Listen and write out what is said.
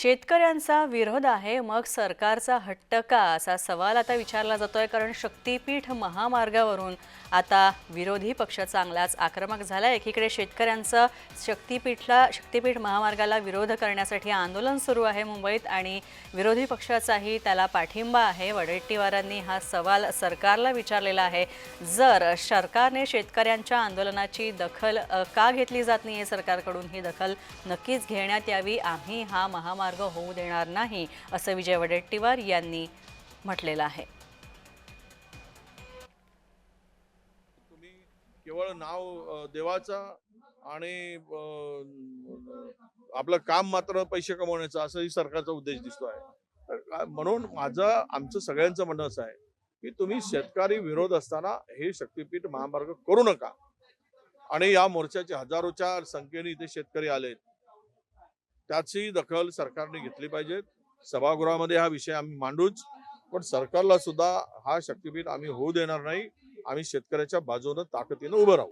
शेतकऱ्यांचा विरोध आहे मग सरकारचा हट्ट का असा सवाल आता विचारला जातोय कारण शक्तीपीठ महामार्गावरून आता विरोधी पक्ष चांगलाच आक्रमक झाला एकीकडे शेतकऱ्यांचं शक्तीपीठला शक्तीपीठ महामार्गाला विरोध करण्यासाठी आंदोलन सुरू आहे मुंबईत आणि विरोधी पक्षाचाही त्याला पाठिंबा आहे. वडेट्टीवारांनी हा सवाल सरकारला विचारलेला आहे. जर सरकारने शेतकऱ्यांच्या आंदोलनाची दखल का घेतली जात नाही आहे सरकारकडून? ही दखल नक्कीच घेण्यात यावी. आम्ही हा महामार्ग होऊ देणार नाही असं विजय वडेट्टीवार यांनी म्हटलेलं आहे. तुम्ही केवळ नाव देवाचा आणि आपलं काम मात्र पैसे कमवण्याचं असंही सरकारचा उद्देश दिसतो आहे. म्हणून माझं आमचं सगळ्यांचं म्हणणं असं आहे की तुम्ही शेतकरी विरोध असताना हे शक्तीपीठ महामार्ग करू नका. आणि या मोर्चाचे हजारोच्या संख्येने इथे शेतकरी आलेत. त्याची दखल सरकारने घेतली पाहिजे. सभागृहामध्ये हा विषय आम्ही मांडूच. पण सरकारला सुद्धा हा शक्तीपीठ आम्ही होऊ देणार नाही. आम्ही शेतकऱ्याच्या बाजूनं ताकदीनं उभं राहू.